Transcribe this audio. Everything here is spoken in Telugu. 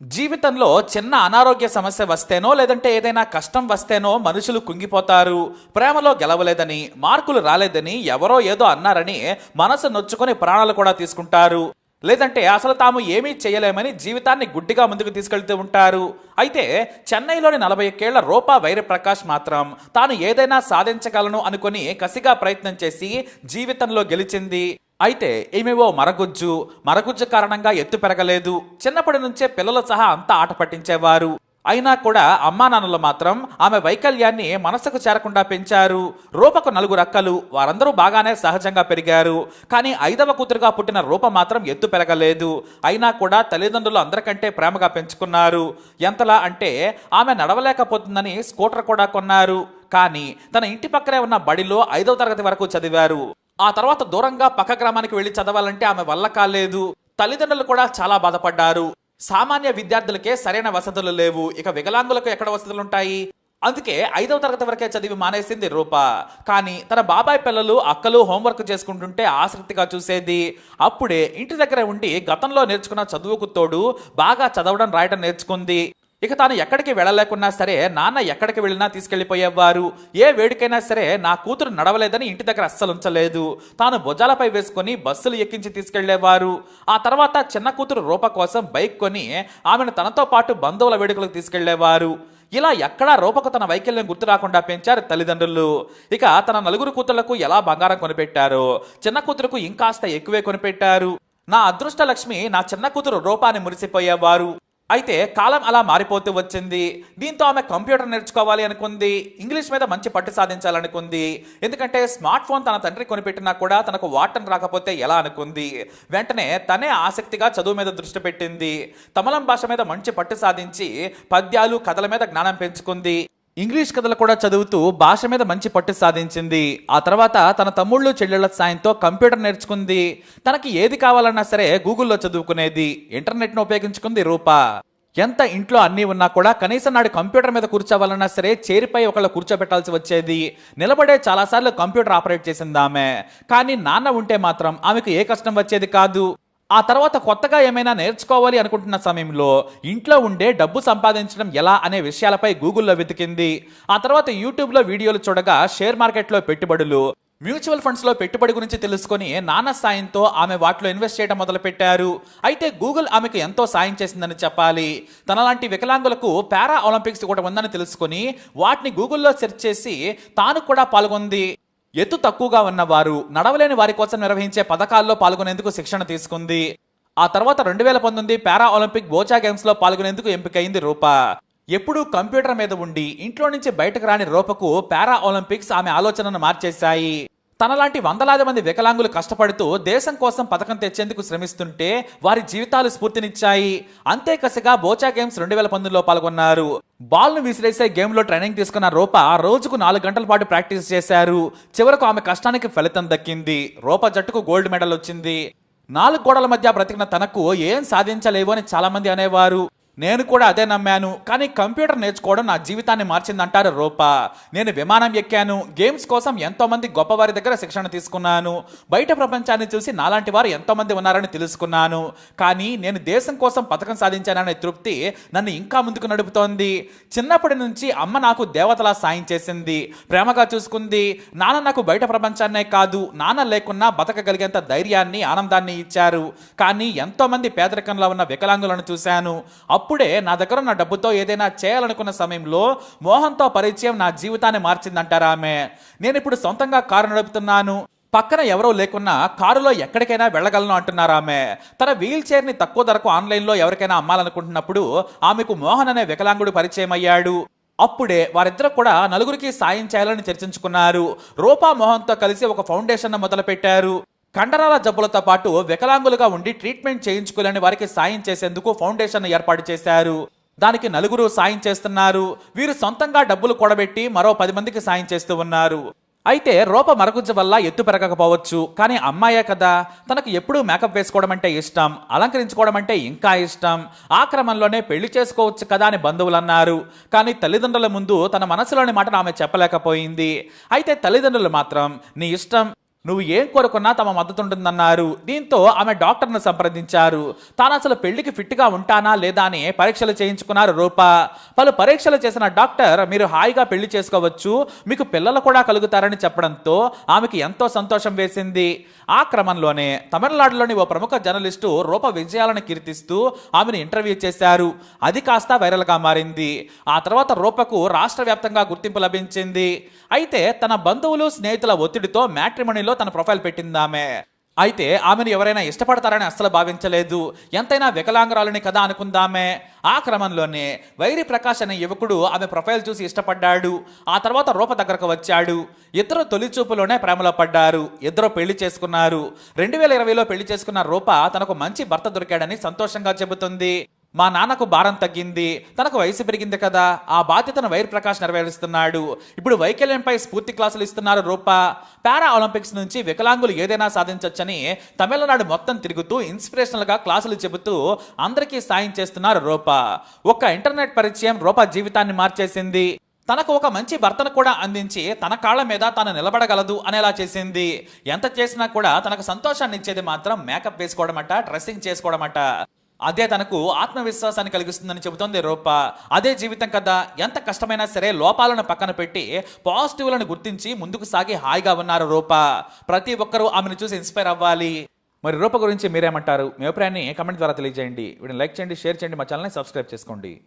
జీవితంలో చిన్న అనారోగ్య సమస్య వస్తేనో లేదంటే ఏదైనా కష్టం వస్తేనో మనుషులు కుంగిపోతారు ప్రేమలో గెలవలేదని మార్కులు రాలేదని ఎవరో ఏదో అన్నారని మనసు నొచ్చుకొని ప్రాణాలు కూడా తీసుకుంటారు. లేదంటే అసలు తాము ఏమీ చేయలేమని జీవితాన్ని గుడ్డిగా ముందుకు తీసుకెళ్తూ ఉంటారు. అయితే చెన్నైలోని నలభై ఒక్కేళ్ళ రూపా వైరప్రకాష్ మాత్రం తాను ఏదైనా సాధించగలను అనుకొని కసిగా ప్రయత్నం చేసి జీవితంలో గెలిచింది. అయితే ఈమెవో మరగుజ్జు మరగుజ్జు కారణంగా ఎత్తు పెరగలేదు. చిన్నప్పటి నుంచే పిల్లలు సహా అంతా ఆట పట్టించేవారు. అయినా కూడా అమ్మా నాన్నలు మాత్రం ఆమె వైకల్యాన్ని మనసుకు చేరకుండా పెంచారు. రూపకు నలుగురు అక్కలు వారందరూ బాగానే సహజంగా పెరిగారు. కానీ ఐదవ కూతురుగా పుట్టిన రూప మాత్రం ఎత్తు పెరగలేదు. అయినా కూడా తల్లిదండ్రులు అందరికంటే ప్రేమగా పెంచుకున్నారు. ఎంతలా అంటే ఆమె నడవలేకపోతుందని స్కూటర్ కూడా కొన్నారు. కానీ తన ఇంటి పక్కనే ఉన్న బడిలో ఐదవ తరగతి వరకు చదివారు. ఆ తర్వాత దూరంగా పక్క గ్రామానికి వెళ్ళి చదవాలంటే ఆమె వల్ల కాలేదు. తల్లిదండ్రులు కూడా చాలా బాధపడ్డారు. సామాన్య విద్యార్థులకే సరైన వసతులు లేవు. ఇక వికలాంగులకు ఎక్కడ వసతులు ఉంటాయి? అందుకే ఐదవ తరగతి వరకే చదివి మానేసింది రూప. కానీ తన బాబాయ్ పిల్లలు అక్కలు హోంవర్క్ చేసుకుంటుంటే ఆసక్తిగా చూసేది. అప్పుడే ఇంటి దగ్గర ఉండి గతంలో నేర్చుకున్న చదువుకు తోడు బాగా చదవడం రాయడం నేర్చుకుంది. ఇక తాను ఎక్కడికి వెళ్ళలేకున్నా సరే నాన్న ఎక్కడికి వెళ్ళినా తీసుకెళ్ళిపోయేవారు ఏ వేడికైనా సరే నా కూతురు నడవలేదని ఇంటి దగ్గర అస్సలు ఉంచలేదు. తాను భుజాలపై వేసుకొని బస్సులు ఎక్కించి తీసుకెళ్ళేవారు ఆ తర్వాత చిన్న కూతురు రూప కోసం బైక్ కొని ఆమెను తనతో పాటు బంధువుల వేడుకలకు తీసుకెళ్ళేవారు ఇలా ఎక్కడా రూపకు తన వైకల్యం గుర్తు రాకుండా పెంచారు తల్లిదండ్రులు. ఇక తన నలుగురు కూతుళ్ళకు ఎలా బంగారం కొనిపెట్టారో చిన్న కూతురుకు ఇంకాస్త ఎక్కువే కొనిపెట్టారు. నా అదృష్ట లక్ష్మి నా చిన్న కూతురు రూపాన్ని మురిసిపోయేవారు. అయితే కాలం అలా మారిపోతూ వచ్చింది. దీంతో ఆమె కంప్యూటర్ నేర్చుకోవాలి అనుకుంది. ఇంగ్లీష్ మీద మంచి పట్టు సాధించాలనుకుంది. ఎందుకంటే స్మార్ట్ ఫోన్ తన తండ్రి కొనిపెట్టినా కూడా తనకు వాడటం రాకపోతే ఎలా అనుకుంది. వెంటనే తనే ఆసక్తిగా చదువు మీద దృష్టి పెట్టింది. తమలం భాష మీద మంచి పట్టు సాధించి పద్యాలు కథల మీద జ్ఞానం పెంచుకుంది. ఇంగ్లీష్ కథలు కూడా చదువుతూ భాష మీద మంచి పట్టు సాధించింది. ఆ తర్వాత తన తమ్ముళ్ళు చెల్లెళ్ళ సాయంతో కంప్యూటర్ నేర్చుకుంది. తనకి ఏది కావాలన్నా సరే గూగుల్లో చదువుకునేది. ఇంటర్నెట్ను ఉపయోగించుకుంది రూప. ఎంత ఇంట్లో అన్నీ ఉన్నా కూడా కనీసం నాడు కంప్యూటర్ మీద కూర్చోవాలన్నా సరే చేరిపై ఒకళ్ళు కూర్చోబెట్టాల్సి వచ్చేది. నిలబడే చాలాసార్లు కంప్యూటర్ ఆపరేట్ చేసింది ఆమె. కానీ నాన్న ఉంటే మాత్రం ఆమెకు ఏ కష్టం వచ్చేది కాదు. ఆ తర్వాత కొత్తగా ఏమైనా నేర్చుకోవాలి అనుకుంటున్న సమయంలో ఇంట్లో ఉండే డబ్బు సంపాదించడం ఎలా అనే విషయాలపై గూగుల్లో వెతికింది. ఆ తర్వాత యూట్యూబ్లో వీడియోలు చూడగా షేర్ మార్కెట్లో పెట్టుబడులు మ్యూచువల్ ఫండ్స్లో పెట్టుబడి గురించి తెలుసుకొని నాన్న సాయంతో ఆమె వాటిలో ఇన్వెస్ట్ చేయడం మొదలుపెట్టారు. అయితే గూగుల్ ఆమెకు ఎంతో సాయం చేసిందని చెప్పాలి. తనలాంటి వికలాంగులకు పారా ఒలింపిక్స్ కూడా ఉందని తెలుసుకొని వాటిని గూగుల్లో సెర్చ్ చేసి తాను కూడా పాల్గొంది. ఎత్తు తక్కువగా ఉన్నవారు నడవలేని వారి కోసం నిర్వహించే పథకాల్లో పాల్గొనేందుకు శిక్షణ తీసుకుంది. ఆ తర్వాత రెండు వేల పంతొమ్మిది పారా ఒలింపిక్ బోచా గేమ్స్లో పాల్గొనేందుకు ఎంపికైంది రూప. ఎప్పుడూ కంప్యూటర్ మీద ఉండి ఇంట్లో నుంచి బయటకు రాని రూపకు పారా ఒలింపిక్స్ ఆమె ఆలోచనను మార్చేశాయి. తనలాంటి వందలాది మంది వికలాంగులు కష్టపడుతూ దేశం కోసం పథకం తెచ్చేందుకు శ్రమిస్తుంటే వారి జీవితాలు స్ఫూర్తినిచ్చాయి. అంతే కసిగా బోచా గేమ్స్ రెండు వేల పంతొమ్మిదిలో పాల్గొన్నారు. బాల్ను విసిరేసే గేమ్లో ట్రైనింగ్ తీసుకున్న రూప రోజుకు నాలుగు గంటల పాటు ప్రాక్టీస్ చేశారు. చివరకు ఆమె కష్టానికి ఫలితం దక్కింది. రూప జట్టుకు గోల్డ్ మెడల్ వచ్చింది. నాలుగు గోడల మధ్య బ్రతికిన తనకు ఏం సాధించలేవు అని చాలామంది అనేవారు. నేను కూడా అదే నమ్మాను. కానీ కంప్యూటర్ నేర్చుకోవడం నా జీవితాన్ని మార్చిందంటారు రూప. నేను విమానం ఎక్కాను. గేమ్స్ కోసం ఎంతోమంది గొప్పవారి దగ్గర శిక్షణ తీసుకున్నాను. బయట ప్రపంచాన్ని చూసి నాలాంటి వారు ఎంతోమంది ఉన్నారని తెలుసుకున్నాను. కానీ నేను దేశం కోసం పథకం సాధించాననే తృప్తి నన్ను ఇంకా ముందుకు నడుపుతోంది. చిన్నప్పటి నుంచి అమ్మ నాకు దేవతలా సాయం చేసింది. ప్రేమగా చూసుకుంది. నాన్న నాకు బయట ప్రపంచాన్నే కాదు. నాన్న లేకున్నా బతకగలిగేంత ధైర్యాన్ని ఆనందాన్ని ఇచ్చారు. కానీ ఎంతోమంది పేదరికంలో ఉన్న వికలాంగులను చూశాను. అప్పుడు అప్పుడే నా దగ్గర ఉన్న డబ్బుతో ఏదైనా చేయాలనుకున్న సమయంలో మోహన్తో పరిచయం నా జీవితాన్ని మార్చిందంటారా ఆమె. నేను ఇప్పుడు సొంతంగా కారు నడుపుతున్నాను. పక్కన ఎవరో లేకున్నా కారులో ఎక్కడికైనా వెళ్ళగలను అంటున్నారు ఆమె. తన వీల్ చైర్ని తక్కువ ధరకు ఆన్లైన్లో ఎవరికైనా అమ్మాలనుకుంటున్నప్పుడు ఆమెకు మోహన్ అనే వికలాంగుడు పరిచయం అయ్యాడు. అప్పుడే వారిద్దరు కూడా నలుగురికి సాయం చేయాలని చర్చించుకున్నారు. రూపా మోహన్తో కలిసి ఒక ఫౌండేషన్ మొదలుపెట్టారు. కండరాల జబ్బులతో పాటు వికలాంగులుగా ఉండి ట్రీట్మెంట్ చేయించుకోలేని వారికి సాయం చేసేందుకు ఫౌండేషన్ ఏర్పాటు చేశారు. దానికి నలుగురు సాయం చేస్తున్నారు. వీరు సొంతంగా డబ్బులు కూడబెట్టి మరో పది మందికి సాయం చేస్తూ ఉన్నారు. అయితే రూప మరగుజ్జ వల్ల ఎత్తు పెరగకపోవచ్చు. కానీ అమ్మాయే కదా. తనకు ఎప్పుడూ మేకప్ వేసుకోవడం అంటే ఇష్టం. అలంకరించుకోవడం అంటే ఇంకా ఇష్టం. ఆ క్రమంలోనే పెళ్ళి చేసుకోవచ్చు కదా అని బంధువులు అన్నారు. కానీ తల్లిదండ్రుల ముందు తన మనసులోని మాటను ఆమె చెప్పలేకపోయింది. అయితే తల్లిదండ్రులు మాత్రం నీ ఇష్టం. నువ్వు ఏం కోరుకున్నా తమ మద్దతు ఉంటుందన్నారు దీంతో ఆమె డాక్టర్ను సంప్రదించారు. తాను అసలు పెళ్ళికి ఫిట్గా ఉంటానా లేదా అని పరీక్షలు చేయించుకున్నారు రూప. పలు పరీక్షలు చేసిన డాక్టర్ మీరు హాయిగా పెళ్ళి చేసుకోవచ్చు మీకు పిల్లలు కూడా కలుగుతారని చెప్పడంతో ఆమెకి ఎంతో సంతోషం వేసింది. ఆ క్రమంలోనే తమిళనాడులోని ఓ ప్రముఖ జర్నలిస్టు రూప విజయాలను కీర్తిస్తూ ఆమెను ఇంటర్వ్యూ చేశారు. అది కాస్త వైరల్గా మారింది. ఆ తర్వాత రూపకు రాష్ట్ర వ్యాప్తంగా గుర్తింపు లభించింది. అయితే తన బంధువులు స్నేహితుల ఒత్తిడితో మ్యాట్రిమోనీలో తన ప్రొఫైల్ పెట్టిందామె. అయితే ఆమెను ఎవరైనా ఇష్టపడతారని అస్సలు భావించలేదు. ఎంతైనా వికలాంగురాలని కదా అనుకుందామే. ఆ క్రమంలోనే వైరి ప్రకాష్ అనే యువకుడు ఆమె ప్రొఫైల్ చూసి ఇష్టపడ్డాడు. ఆ తర్వాత రూప దగ్గరకు వచ్చాడు. ఇద్దరు తొలి చూపులోనే ప్రేమలో పడ్డారు. ఇద్దరు పెళ్ళి చేసుకున్నారు. రెండు వేల ఇరవైలో పెళ్ళి చేసుకున్న రూప తనకు మంచి భర్త దొరికాడని సంతోషంగా చెబుతుంది. మా నాన్నకు భారం తగ్గింది తనకు వయసు పెరిగింది కదా ఆ బాధ్యతను వైర్ ప్రకాష్ నెరవేరుస్తున్నాడు. ఇప్పుడు వైకల్యంపై స్ఫూర్తి క్లాసులు ఇస్తున్నారు రూప. పారా ఒలింపిక్స్ నుంచి వికలాంగులు ఏదైనా సాధించొచ్చని తమిళనాడు మొత్తం తిరుగుతూ ఇన్స్పిరేషనల్గా క్లాసులు చెబుతూ అందరికీ సాయం చేస్తున్నారు రూప. ఒక్క ఇంటర్నెట్ పరిచయం రూప జీవితాన్ని మార్చేసింది. తనకు ఒక మంచి భర్తను కూడా అందించి తన కాళ్ళ మీద తాను నిలబడగలదు అనేలా చేసింది. ఎంత చేసినా కూడా తనకు సంతోషాన్ని ఇచ్చేది మాత్రం మేకప్ వేసుకోవడమట డ్రెస్సింగ్ చేసుకోవడమట. అదే తనకు ఆత్మవిశ్వాసాన్ని కలిగిస్తుందని చెబుతోంది రూప. అదే జీవితం కదా ఎంత కష్టమైనా సరే లోపాలను పక్కన పెట్టి పాజిటివ్లను గుర్తించి ముందుకు సాగి హాయిగా ఉన్నారు రూప. ప్రతి ఒక్కరూ ఆమెను చూసి ఇన్స్పైర్ అవ్వాలి. మరి రూప గురించి మీరేమంటారు? మీ అభిప్రాయాన్ని కమెంట్ ద్వారా తెలియజేయండి. వీడిని లైక్ చేయండి షేర్ చేయండి మా ఛానల్ని సబ్స్క్రైబ్ చేసుకోండి.